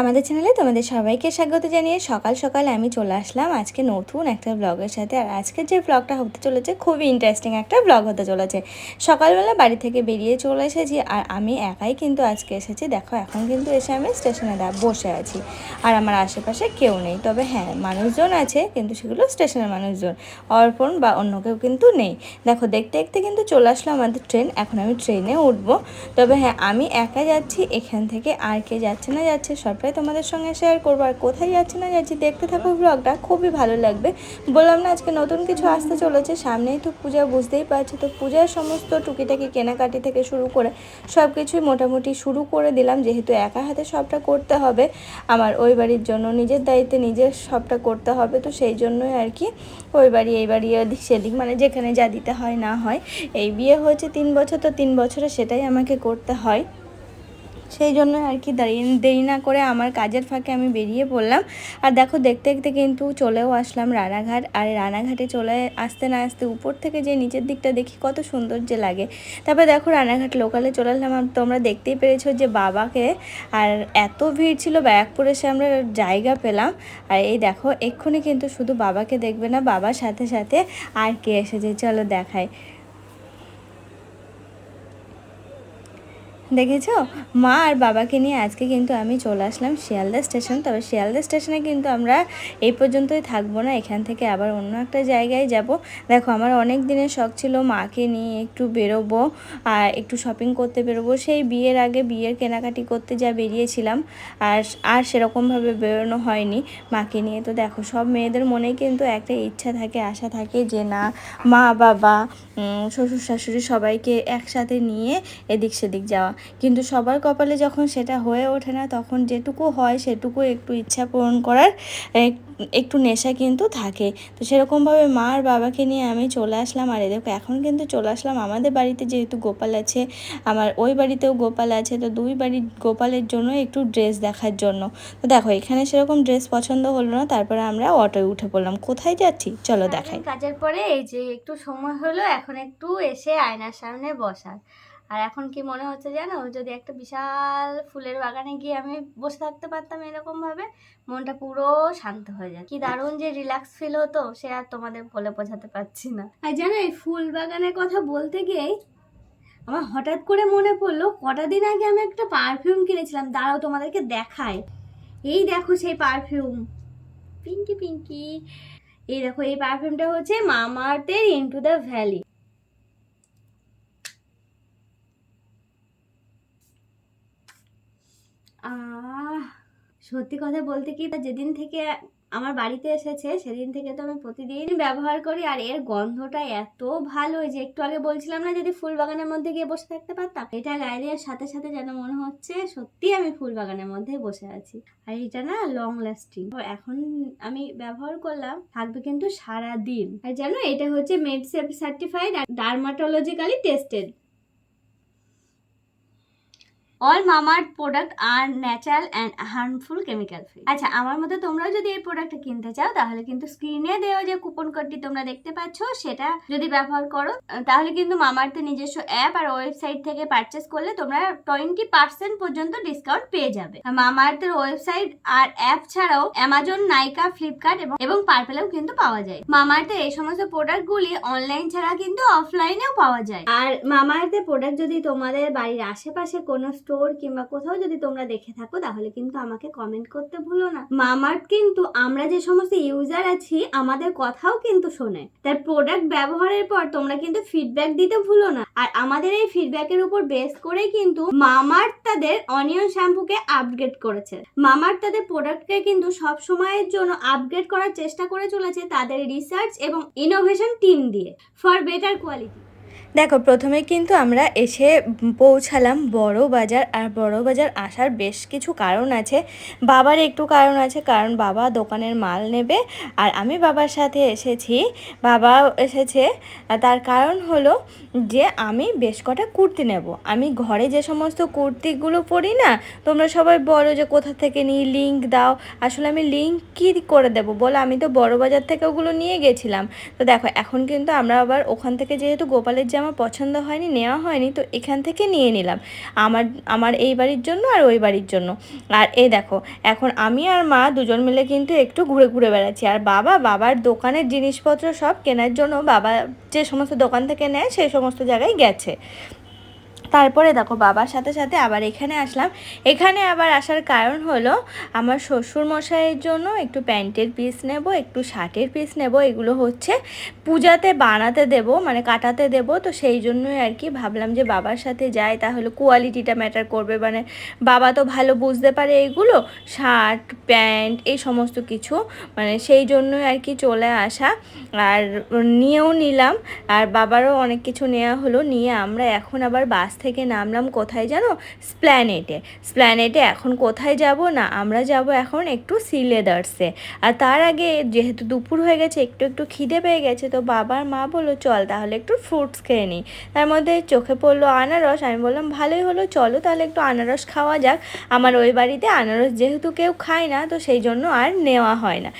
আমাদের চ্যানেলে তোমাদের সবাইকে স্বাগত জানিয়ে সকাল সকাল আমি চলে আসলাম আজকে নতুন একটা ব্লগের সাথে। আর আজকে যে ব্লগটা হতে চলেছে খুবই ইন্টারেস্টিং একটা ব্লগ হতে চলেছে। সকালবেলা বাড়ি থেকে বেরিয়ে চলে এসেছি আর আমি একাই কিন্তু আজকে এসেছি। দেখো, এখন কিন্তু এসে আমি স্টেশনে বসে আছি। আর আমার আশেপাশে কেউ নেই। তবে হ্যাঁ মানুষজন আছে, কিন্তু সেগুলো স্টেশনের মানুষজন। অর্পণ বা অন্য কেউ কিন্তু নেই। দেখো, দেখতে দেখতে কিন্তু চলে আসলো আমাদের ট্রেন এখন আমি ট্রেনে উঠবো। তবে হ্যাঁ আমি একা যাচ্ছি, এখান থেকে আর কে যাচ্ছে না যাচ্ছে সবটাই তোমাদের সঙ্গে শেয়ার করব। আর কোথায় যাচ্ছি না যাচ্ছি, দেখতে থাকো ব্লগটা খুবই ভালো লাগবে। বললাম না আজকে নতুন কিছু আসতে চলেছে, সামনেই তো পূজা, বুঝতেই পারছি তো পূজার সমস্ত টুকিটাকি কেনাকাটি থেকে শুরু করে সব কিছুই মোটামুটি শুরু করে দিলাম, যেহেতু একা হাতে সবটা করতে হবে, আমার ওই বাড়ির জন্য নিজের দায়িত্বে নিজের সবটা করতে হবে, তো সেই জন্যই আর কি ওই বাড়ি, এই বাড়ি এদিক সেদিক মানে যেখানে যা দিতে হয় না হয়। এই বিয়ে হয়েছে তিন বছর, তো তিন বছরে সেটাই আমাকে করতে হয়। সেই জন্য আর কি দাঁড়িয়ে দেরি না করে আমার কাজের ফাঁকে আমি বেরিয়ে পড়লাম। আর দেখো, দেখতে দেখতে কিন্তু চলেও আসলাম রানাঘাট। আর রানাঘাটে চলে আসতে না আসতে উপর থেকে যে নিচের দিকটা দেখি কত সুন্দর যে লাগে। তারপরে দেখো, রানাঘাট লোকালে চলে আসলাম তোমরা দেখতেই পেরেছ যে বাবাকে আর এত ভিড় ছিল, ব্যারাকপুরে এসে আমরা জায়গা পেলাম। আর এই দেখো, এক্ষুনি কিন্তু শুধু বাবাকে দেখবে না, বাবার সাথে সাথে আর কে এসেছে? চলো দেখায় দেখেছ? মা আর বাবাকে নিয়ে আজকে কিন্তু আমি চলে আসলাম শিয়ালদা স্টেশন। তবে শিয়ালদা স্টেশনে কিন্তু আমরা এই পর্যন্তই থাকব না। এখান থেকে আবার অন্য একটা জায়গায় যাব। দেখো, আমার অনেক দিনের শখ ছিল মাকে নিয়ে একটু বেরোবো আর একটু শপিং করতে বেরোবো। সেই বিয়ের আগে বিয়ের কেনাকাটি করতে যা বেরিয়েছিলাম আর আর সেরকমভাবে বেরোনো হয়নি মাকে নিয়ে। তো দেখো, সব মেয়েদের মনেই কিন্তু একটা ইচ্ছা থাকে, আশা থাকে যে না, মা, বাবা শ্বশুর শাশুড়ি সবাইকে একসাথে নিয়ে এদিক সেদিক যাওয়া। কিন্তু সবার কপালে যখন সেটা হয়ে ওঠে না তখন যেটুকু হয় সেটুকু একটু ইচ্ছা পূরণ করার এক- একটু নেশা কিন্তু থাকে। তো সেরকমভাবে মা আর বাবাকে নিয়ে আমি চলে আসলাম। আর এদেরকে এখন কিন্তু চলে আসলাম। আমাদের বাড়িতে যেহেতু গোপাল আছে আমার ওই বাড়িতেও গোপাল আছে তো দুই বাড়ির গোপালের জন্য একটু ড্রেস দেখার জন্য। তো দেখো এখানে সেরকম ড্রেস পছন্দ হলো না তারপরে আমরা অটোয় উঠে পড়লাম। কোথায় যাচ্ছি? চলো দেখাই। কাজের পরে এই যে একটু সময় হলো এখন একটু এসে আয়নার সামনে বসার। আর এখন কি মনে হচ্ছে জানো? যদি একটা বিশাল ফুলের বাগানে গিয়ে আমি বসে থাকতে পারতাম এরকম ভাবে, মনটা পুরো শান্ত হয়ে যায়। কি দারুণ যে রিল্যাক্স ফিল হতো, সে আর তোমাদের বলে বোঝাতে পারছি না। আর জানো, এই ফুল বাগানের কথা বলতে গিয়েই আমার হঠাৎ করে মনে পড়ল, কটা দিন আগে আমি একটা পারফিউম কিনেছিলাম। দাঁড়াও, তোমাদেরকে দেখায় এই দেখো সেই পারফিউম পিঙ্কি পিঙ্কি এই দেখো, এই পারফিউমটা হচ্ছে মামাআর্থের ইনটু দ্য ভ্যালি সত্যি কথা বলতে কি যেদিন থেকে আমার বাড়িতে এসেছে, সেদিন থেকে তো আমি প্রতিদিন ব্যবহার করি, আর এর গন্ধটা এত ভালো যে একটু আগে বলছিলাম না, যদি ফুল বাগানের মধ্যে গিয়ে বসে থাকতে পারতাম। এটা গায়ে দেওয়ার সাথে সাথে যেন মনে হচ্ছে সত্যি আমি ফুল বাগানের মধ্যে বসে আছি। আর এটা না লং লাস্টিং এখন আমি ব্যবহার করলাম, থাকবে কিন্তু সারা দিন আর জানো, এটা হচ্ছে মেডসেপ সার্টিফাইড আর ডার্মাটোলজিক্যালি টেস্টেড অল মামার product R natural and harmful chemical free আচ্ছা আমার মতো তোমরাও যদি এই প্রোডাক্টটা কিনতে চাও, তাহলে কিন্তু স্ক্রিনে দেওয়া যে কুপন কোডটি তোমরা দেখতে পাচ্ছ, সেটা যদি ব্যবহার করো তাহলে কিন্তু মামার্থের নিজস্ব অ্যাপ আর ওয়েবসাইট থেকে পারচেস করলে তোমরা টোয়েন্টি পার্সেন্ট পর্যন্ত ডিসকাউন্ট পেয়ে যাবে। মামার্থের ওয়েবসাইট আর অ্যাপ ছাড়াও অ্যামাজন নাইকা ফ্লিপকার্ট এবং এবং পার্পেলেও কিন্তু পাওয়া যায়। মামার্থের এই সমস্ত প্রোডাক্টগুলি অনলাইন ছাড়া কিন্তু অফলাইনেও পাওয়া যায়। আর মামার্থের প্রোডাক্ট যদি তোমাদের বাড়ির আশেপাশে কোনো স্টোর কিংবা কোথাও যদি তোমরা দেখে থাকো, তাহলে কিন্তু আমাকে কমেন্ট করতে ভুলো না। মামার্থ কিন্তু আমরা যে সমস্ত ইউজার আছি, আমাদের কথাও কিন্তু শোনে। তার প্রোডাক্ট ব্যবহারের পর তোমরা কিন্তু ফিডব্যাক দিতে ভুলো না। আর আমাদের এই ফিডব্যাকের উপর বেস করে কিন্তু মামার্থ তাদের অনিয়ন শ্যাম্পুকে আপগ্রেড করেছে। মামার্থ তাদের প্রোডাক্টকে কিন্তু সব সময়ের জন্য আপগ্রেড করার চেষ্টা করে চলেছে তাদের রিসার্চ এবং ইনোভেশন টিম দিয়ে। ফর বেটার কোয়ালিটি দেখো, প্রথমে কিন্তু আমরা এসে পৌঁছালাম বড় বাজার আর বড় বাজার আসার বেশ কিছু কারণ আছে। বাবার একটু কারণ আছে, কারণ বাবা দোকানের মাল নেবে, আর আমি বাবার সাথে এসেছি। বাবা এসেছে তার কারণ হলো যে আমি বেশ কটা কুর্তি নেব। আমি ঘরে যে সমস্ত কুর্তিগুলো পরি না, তোমরা সবাই বলো যে কোথা থেকে নিই, লিঙ্ক দাও। আসলে আমি লিঙ্ক কী করে দেবো বলো? আমি তো বড় বাজার থেকে ওগুলো নিয়ে গেছিলাম। তো দেখো, এখন কিন্তু আমরা আবার ওখান থেকে যেহেতু গোপালের জামা আমার পছন্দ হয়নি, নেওয়া হয়নি, তো এখান থেকে নিয়ে নিলাম। আমার আমার এই বাড়ির জন্য আর ওই বাড়ির জন্য। আর এই দেখো, এখন আমি আর মা দুজন মিলে কিন্তু একটু ঘুরে ঘুরে বেড়াচ্ছি। আর বাবা, বাবার দোকানের জিনিসপত্র সব কেনার জন্য বাবা যে সমস্ত দোকান থেকে নেয়, সেই সমস্ত জায়গায় গেছে। তারপরে দেখো বাবার সাথে সাথে আবার এখানে আসলাম। এখানে আবার আসার কারণ হলো, আমার শ্বশুর মশাইয়ের জন্য একটু প্যান্টের পিস নেব, একটু শার্টের পিস নেব, এগুলো হচ্ছে পূজাতে বানাতে দেব মানে কাটাতে দেব। তো সেই জন্যই আর কি ভাবলাম যে বাবার সাথে যাই, তাহলে কোয়ালিটিটা ম্যাটার করবে। মানে বাবা তো ভালো বুঝতে পারে এগুলো, শার্ট, প্যান্ট, এই সমস্ত কিছু। মানে সেই জন্যই আর কি চলে আসা। আর নিয়েও নিলাম, আর বাবারও অনেক কিছু নেওয়া হলো। নিয়ে আমরা এখন আবার বাস থেকে নামলাম কোথায় জানো? স্প্ল্যানেটে স্প্ল্যানেটে এখন কোথায় যাব? না, আমরা যাব এখন একটু সি লেদার্সে আর তার আগে যেহেতু দুপুর হয়ে গেছে, একটু একটু খিদে পেয়ে গেছে, তো বাবার মা বলল, চল তাহলে একটু ফ্রুটস খেয়ে নিই তার মধ্যে চোখে পড়ল আনারস। আমি বললাম, ভালোই হলো, চলো তাহলে একটু আনারস খাওয়া যাক। আমার ওই বাড়িতে আনারস যেহেতু কেউ খায় না, তো সেই জন্য আর নেওয়া হয় না।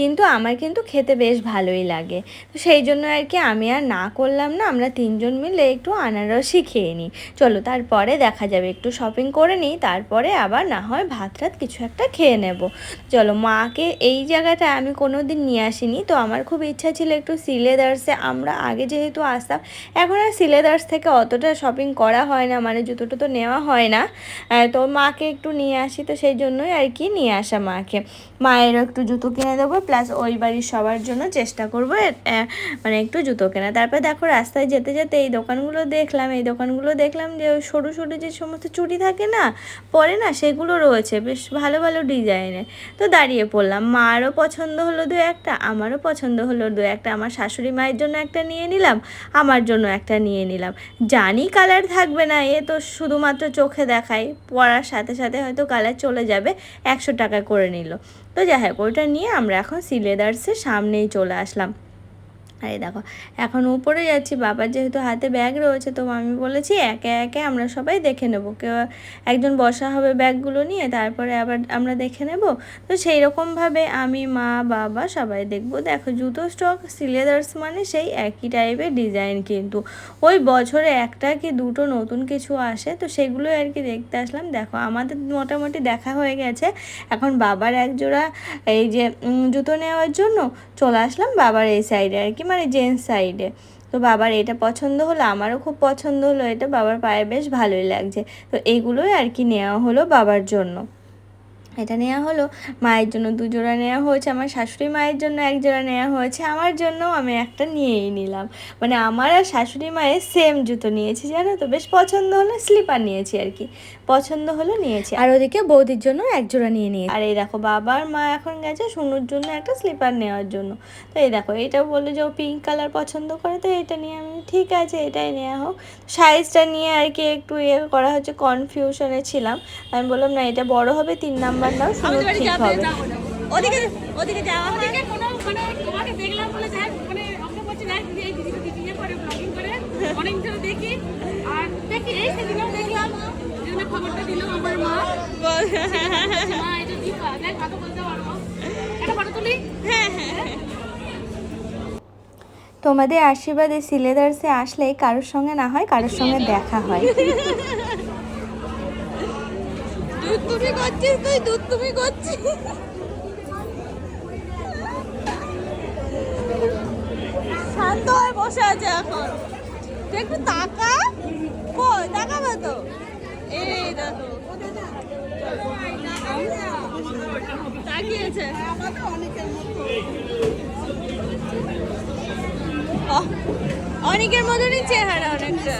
কিন্তু আমার কিন্তু খেতে বেশ ভালোই লাগে। তো সেই জন্য আর কি আমি আর না করলাম না, আমরা তিনজন মিলে একটু আনারসই খেয়ে নিই। চলো তারপরে দেখা যাবে, একটু শপিং করে নিই, তারপরে আবার না হয় ভাত রাত কিছু একটা খেয়ে নেব। চলো মাকে এই জায়গাটা আমি কোনো দিন নিয়ে আসিনি, তো আমার খুব ইচ্ছা ছিল একটু সিলেদার্সে, আমরা আগে যেহেতু আসতাম, এখন আর সিলেদার্স থেকে অতটা শপিং করা হয় না মানে জুতো টুতো নেওয়া হয় না। তো মাকে একটু নিয়ে আসি, তো সেই জন্যই আর কি নিয়ে আসা মাকে। মায়েরও একটু জুতো কিনে দেবো প্লাস ওই বাড়ির সবার জন্য চেষ্টা করব মানে একটু জুতো কেনা। তারপর দেখো রাস্তায় যেতে যেতে এই দোকানগুলো দেখলাম, এই দোকানগুলো দেখলাম যে ওই সরু সরু যে সমস্ত চুড়ি থাকে না, পরে না সেগুলো রয়েছে, বেশ ভালো ভালো ডিজাইনে তো দাঁড়িয়ে পড়লাম, মারও পছন্দ হলো দু একটা, আমারও পছন্দ হলো দু একটা, আমার শাশুড়ি মায়ের জন্য একটা নিয়ে নিলাম, আমার জন্য একটা নিয়ে নিলাম। জানি কালার থাকবে না, এ তো শুধুমাত্র চোখে দেখায়, পরার সাথে সাথে হয়তো কালার চলে যাবে, একশো টাকা করে নিল। তো যাই হোক ওইটা নিয়ে আমরা এখন সিলেদার্সের সামনেই চলে আসলাম। আরে দেখো, এখন উপরে যাচ্ছি, বাবার যেহেতু হাতে ব্যাগ রয়েছে, তো আমি বলেছি একে একে আমরা সবাই দেখে নেব। কেউ একজন বসা হবে ব্যাগগুলো নিয়ে, তারপরে আবার আমরা দেখে নেব। তো সেই রকমভাবে আমি, মা, বাবা সবাই দেখব। দেখো, জুতো স্টক সিলেদার্স মানে সেই একই টাইপের ডিজাইন কিন্তু। ওই বছরে একটা কি দুটো নতুন কিছু আসে, তো সেগুলোই আর কি দেখতে আসলাম। দেখো, আমাদের মোটামুটি দেখা হয়ে গেছে। এখন বাবার একজোড়া এই যে জুতো নেওয়ার জন্য চলে আসলাম বাবার এই সাইডে আর কি। মানে জেন্টস সাইডে তো বাবার এটা পছন্দ হলো, আমারও খুব পছন্দ হলো, এটা বাবার পায়ে বেশ ভালোই লাগছে। তো এইগুলোই আর কি নেওয়া হলো বাবার জন্য। এটা নেওয়া হলো, মায়ের জন্য দুজোড়া নেওয়া হয়েছে, আমার শাশুড়ি মায়ের জন্য এক জোড়া নেওয়া হয়েছে, আমার জন্য আমি একটা নিয়েই নিলাম। মানে আমার আর শাশুড়ি মায়ের সেম জুতো নিয়েছি, জানো তো? বেশ পছন্দ হলো স্লিপার নিয়েছি আর কি। পছন্দ হলো নিয়েছি। আর ওদিকে বৌদির জন্য এক জোড়া নিয়ে নিয়েছি। আর এই দেখো বাবার মা এখন গেছে সোনুর জন্য একটা স্লিপার নেওয়ার জন্য। তো এই দেখো এটা বলল যে ও পিঙ্ক কালার পছন্দ করে তো এটা নিয়ে আমি ঠিক আছে এটাই নেওয়া হোক। সাইজটা নিয়ে আর কি একটু ইয়ে করা হচ্ছে কনফিউশনে ছিলাম। আমি বললাম না এটা বড় হবে তিন নাম্বার নাও শুনো ঠিক হবে। ওদিকে ওদিকে যাওয়া ওদিকে কোনো মানে তোমাকে দেখলাম বলে যাই মানে ওকে বলছি যাই দিদি এই দিদিকে দিদি ইয়ে করে ব্লগিং করে অনেক ধরে দেখি। আর দেখি এই সেদিনও দেখলাম। খবরটা দিল আমার মা। মা এটা দীপা। দেখ বলতে পারব? একটা ফটো তুলি? তোমাদের আশীর্বাদে সিলেদার্সে আসলে কারোর সঙ্গে না হয় কারোর সঙ্গে দেখা হয়। দুধ তুমি করছিস তুই দুধ তুমি করছিস। শান্ত হয়ে বসে আছে এখন। তুই একটু তাকা। কই তাকাবে তো? তাকিয়েছে অনেকের মতনই চেহারা অনেকটা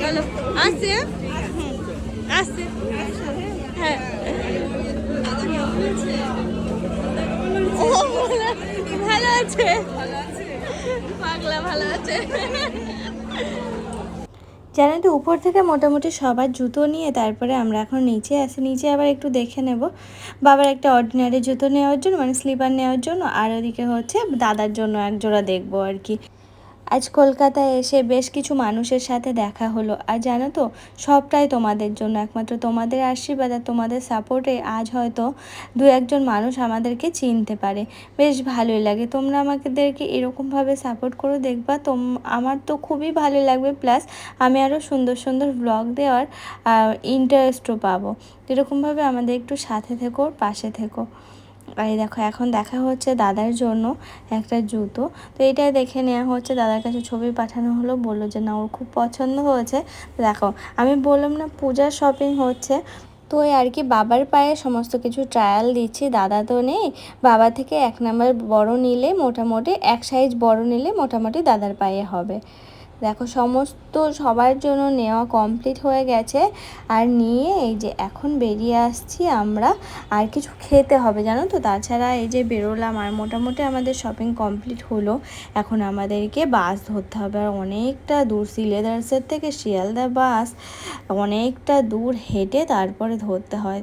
চলো আসছে আসছে হ্যাঁ ভালো আছে পাগলা ভালো আছে জানো তো উপর থেকে মোটামুটি সবার জুতো নিয়ে তারপরে আমরা এখন নিচে আসি নিচে আবার একটু দেখে নেব। বাবার একটা অর্ডিনারি জুতো নেওয়ার জন্য মানে স্লিপার নেওয়ার জন্য, আর ওদিকে হচ্ছে দাদার জন্য এক জোড়া দেখব আর কি। আজ কলকাতায় এসে বেশ কিছু মানুষের সাথে দেখা হলো। আর জানো তো, সবটাই তোমাদের জন্য। একমাত্র তোমাদের আশীর্বাদ আর তোমাদের সাপোর্টে আজ হয়তো দু একজন মানুষ আমাদেরকে চিনতে পারে। বেশ ভালোই লাগে। তোমরা আমাদেরকে এরকমভাবে সাপোর্ট করে দেখবা। তোম, আমার তো খুবই ভালো লাগবে। প্লাস আমি আরও সুন্দর সুন্দর ব্লগ দেওয়ার ইন্টারেস্টও পাবো। এরকমভাবে আমাদের একটু সাথে থেকো, পাশে থেকো। আর এই দেখো, এখন দেখা হচ্ছে দাদার জন্য একটা জুতো। তো এটাই দেখে নেওয়া হচ্ছে, দাদার কাছে ছবি পাঠানো হলো, বলল যে না, ওর খুব পছন্দ হয়েছে। দেখো, আমি বললাম না পূজার শপিং হচ্ছে। তো আর কি, বাবার পায়ে সমস্ত কিছু ট্রায়াল দিচ্ছি, দাদা তো নেই। বাবা থেকে এক নাম্বার বড় নিলে মোটামুটি, এক সাইজ বড় নিলে মোটামুটি দাদার পায়ে হবে। দেখো, সমস্ত সবার জন্য নেওয়া কমপ্লিট হয়ে গেছে। আর নিয়ে এই যে এখন বেরিয়ে আসছি আমরা, আর কিছু খেতে হবে, জানো তো? তাছাড়া এই যে বেরোলাম, আর মোটামুটি আমাদের শপিং কমপ্লিট হলো। এখন আমাদেরকে বাস ধরতে হবে, আর অনেকটা দূর, সিলেদার্সের থেকে শিয়ালদা বাস অনেকটা দূর হেঁটে তারপরে ধরতে হয়।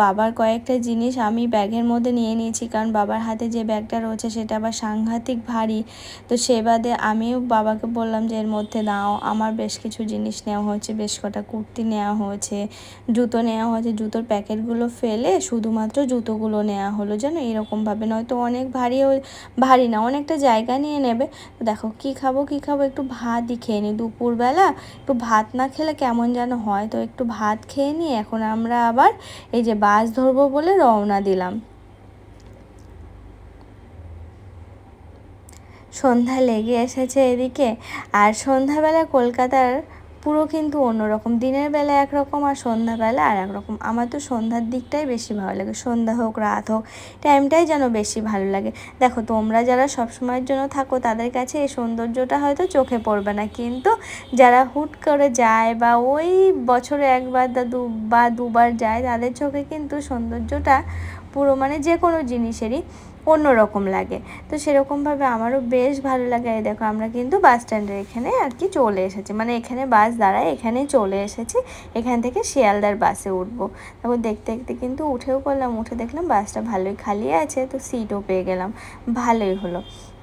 বাবার কয়েকটা জিনিস আমি ব্যাগের মধ্যে নিয়ে নিয়েছি, কারণ বাবার হাতে যে ব্যাগটা রয়েছে সেটা আবার সাংঘাতিক ভারী। তো সে বাদে আমিও বাবাকে বললাম যে, এর মধ্যে নাও আমার বেশ কিছু জিনিস নেওয়া হয়েছে, বেশ কটা কুর্তি নেওয়া হয়েছে, জুতো নেওয়া হয়েছে। জুতোর প্যাকেটগুলো ফেলে শুধুমাত্র জুতোগুলো নেওয়া হলো যেন এরকমভাবে, নয়তো অনেক ভারী ভারী না, অনেকটা জায়গা নিয়ে নেবে। দেখো, কি খাব কি খাব, একটু ভাতই খেয়ে নিই। দুপুরবেলা একটু ভাত না খেলে কেমন যেন হয়। তো একটু ভাত খেয়ে নিই এখন আমরা আবার এই যে বাস ধরবো বলে রওনা দিলাম। সন্ধ্যা লেগে এসেছে এদিকে আর সন্ধ্যাবেলা কলকাতার পুরো কিন্তু অন্যরকম। দিনের বেলা একরকম আর সন্ধ্যাবেলা আর একরকম আমার তো সন্ধ্যার দিকটাই বেশি ভালো লাগে। সন্ধ্যা হোক, রাত হোক টাইমটাই যেন বেশি ভালো লাগে। দেখো, তোমরা যারা সব সময়ের জন্য থাকো, তাদের কাছে এই সৌন্দর্যটা হয়তো চোখে পড়বে না। কিন্তু যারা হুট করে যায় বা ওই বছরে একবার দু, বা দুবার যায়, তাদের চোখে কিন্তু সৌন্দর্যটা পুরো মানে যে কোনো জিনিসেরই অন্যরকম লাগে। তো সেরকমভাবে আমারও বেশ ভালো লাগে। এই দেখো, আমরা কিন্তু বাস স্ট্যান্ডের এখানে আর কি চলে এসেছি। মানে এখানে বাস দাঁড়ায় এখানে চলে এসেছি। এখান থেকে শিয়ালদার বাসে উঠবো। তারপর দেখতে দেখতে কিন্তু উঠেও করলাম উঠে দেখলাম বাসটা ভালোই খালি আছে, তো সিটও পেয়ে গেলাম। ভালোই হলো।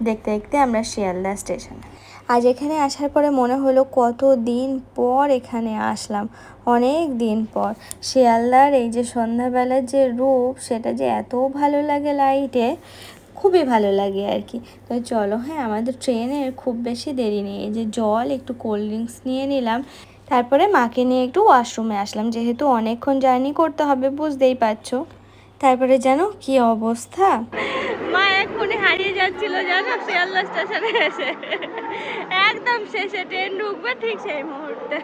দেখতে দেখতে আমরা শিয়ালদা স্টেশনে আজ এখানে আসার পরে মনে হলো কত দিন পর এখানে আসলাম। অনেক দিন পর। শিয়ালদার এই যে সন্ধ্যাবেলার যে রূপ, সেটা যে এত ভালো লাগে লাইটে খুবই ভালো লাগে আর কি। তো চলো হ্যাঁ আমাদের ট্রেনের খুব বেশি দেরি নেই। এই যে জল, একটু কোল্ড ড্রিঙ্কস নিয়ে নিলাম। তারপরে মাকে নিয়ে একটু ওয়াশরুমে আসলাম। যেহেতু অনেকক্ষণ জার্নি করতে হবে, বুঝতেই পারছ। তারপরে জানো কি অবস্থা? মা এক্ষুনি হারিয়ে যাচ্ছিল, জানো? শিয়ালদা স্টেশনে এসে। একদম শেষে ট্রেন ঢুকবে ঠিক সেই মুহূর্তে।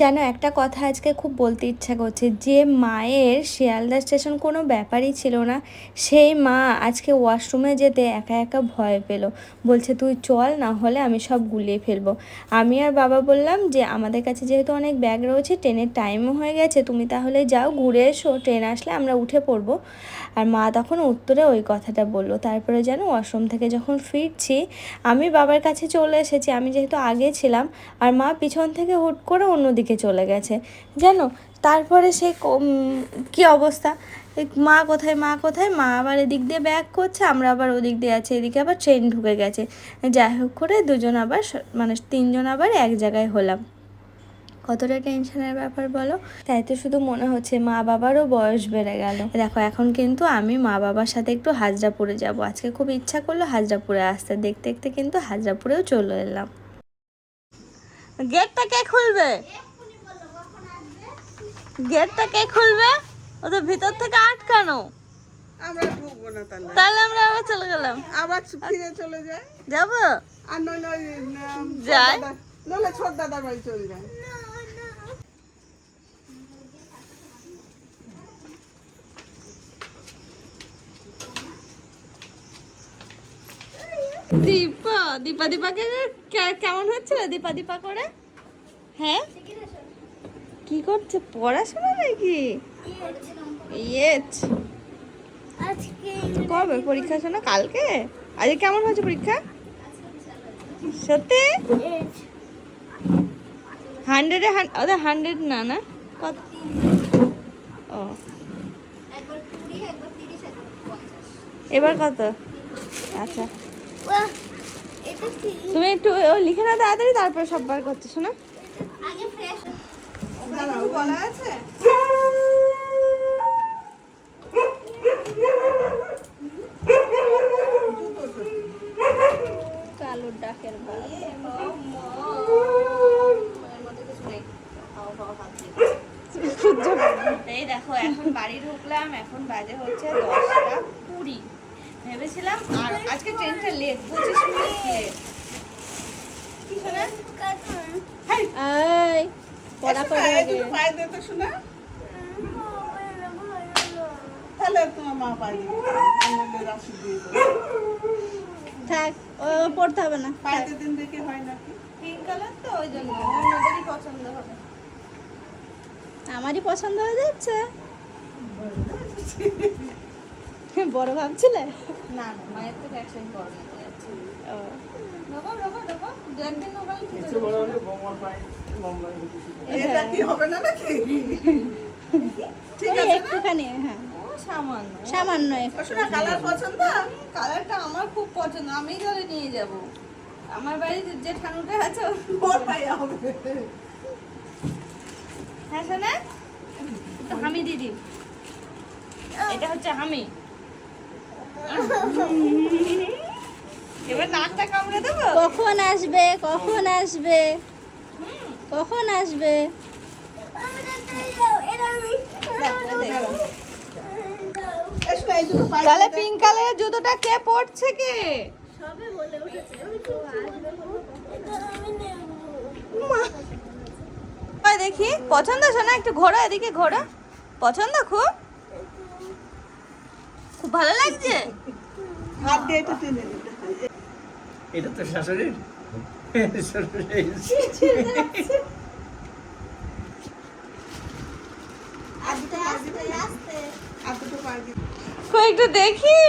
জানো একটা কথা আজকে খুব বলতে ইচ্ছা করছে, যে মায়ের শিয়ালদা স্টেশন কোনো ব্যাপারই ছিল না। সেই মা আজকে ওয়াশরুমে যেতে একা একা ভয় পেল। বলছে, তুই চল, না হলে আমি সব গুলিয়ে ফেলব। আমি আর বাবা বললাম যে, আমাদের কাছে যেহেতু অনেক ব্যাগ রয়েছে, ট্রেনের টাইমও হয়ে গেছে, তুমি তাহলে যাও, ঘুরে এসো, ট্রেন আসলে আমরা উঠে পড়ব। আর মা তখন উত্তরে ওই কথাটা বলল, তারপরে যেন ওয়াশরুম থেকে যখন ফিরছি, আমি বাবার কাছে চলে এসেছি, আমি যেহেতু আগে ছিলাম, আর মা পিছন থেকে হুট করে অন্যদিকে চলে গেছে। জানো তারপরে সে ক- অবস্থা? মা কোথায় মা কোথায়? মা আবার এদিক দিয়ে ব্যাক করছে, আমরা আবার ওদিক দিয়ে আছে, এদিকে আবার ট্রেন ঢুকে গেছে। যাই হোক করে দুজন আবার মানে তিনজন আবার এক জায়গায় হলাম। কতটা টেনশনের ব্যাপার বলো? তাই তো শুধু মনে হচ্ছে মা বাবারও বয়স বেড়ে গেল। দেখো এখন কিন্তু আমি মা বাবার সাথে একটু হাজরাপুরে যাব। আজকে খুব ইচ্ছা করল হাজরাপুরে আসতে। দেখতে দেখতে কিন্তু হাজরাপুরেও চলে এলাম। গেটটা কে খুলবে? গেটটা কে খুলবে? ও তো ভিতর থেকে আটকানো। আমরা ঢুকবো না তাহলে। তাহলে আমরা আবার চলে গেলাম। আবার ফিরে চলে যায় যাব? আর ওই, উম, যাই। ছোট দাদা- ছোট দাদার বাড়ি চলে যায় দীপা দীপা, দীপাকে কেমন হচ্ছিল দীপা দীপা করে? হ্যাঁ? কি করছে? পড়াশোনা নাকি? কবে? পরীক্ষা শোনা কালকে? আজকে কেমন হয়েছে পরীক্ষা? সত্যি? হান্ড্রেডে ওদের হান্ড্রেড না না? কত? ও। এবার কত? আচ্ছা। তুমি একটু ও লিখে না তাড়াতাড়ি তারপরে সব বার করতে না দাঁড়াও বলা আছে কালোর ডাকের এই দেখো এখন বাড়ি ঢুকলাম এখন বাজে হচ্ছে দশটা কুড়ি ভেবেছিলাম আর আজকে ট্রেনটা লেট পঁচিশ মিনিট লেট কি শোনা এই পড়া করে পায়ে দুটো পায়ে দে তো শোনা? তাহলে তোমার মা রাশি দিয়ে থাক ও পড়তে হবে না। পায়ে দিন দেখে হয় নাকি? পিঙ্ক কালার তো ওই জন্য। অন্যদেরই পছন্দ হবে। আমারই পছন্দ হয়ে যাচ্ছে। বড় ভাবছিলে? না না মায়ের তো অ্যাকশন বড় যাচ্ছে ও। দু একদিন মোবাইল ঠিক এটা কি হবে না নাকি? ঠিক আছে একটুখানি হ্যাঁ। সামান্য। সামান্য শোনা কালার পছন্দ? কালারটা আমার খুব পছন্দ আমি ধরে নিয়ে যাব। আমার বাড়িতে যে ঠানুটা আছে ওর হবে। হ্যাঁ শোনা হামি দিদি। এটা হচ্ছে হামি। এবার নাকটা কামড়ে দেবো? কখন আসবে কখন আসবে? কখন আসবে? তাহলে পিঙ্ক কালারের জুতোটা কে পরছে কে? দেখি পছন্দ শোনা একটু ঘোরো এদিকে ঘোরো। পছন্দ খুব? খুব ভালো লাগছে? হাত দিয়ে এটা তো শাশুড়ির? একটু দেখি।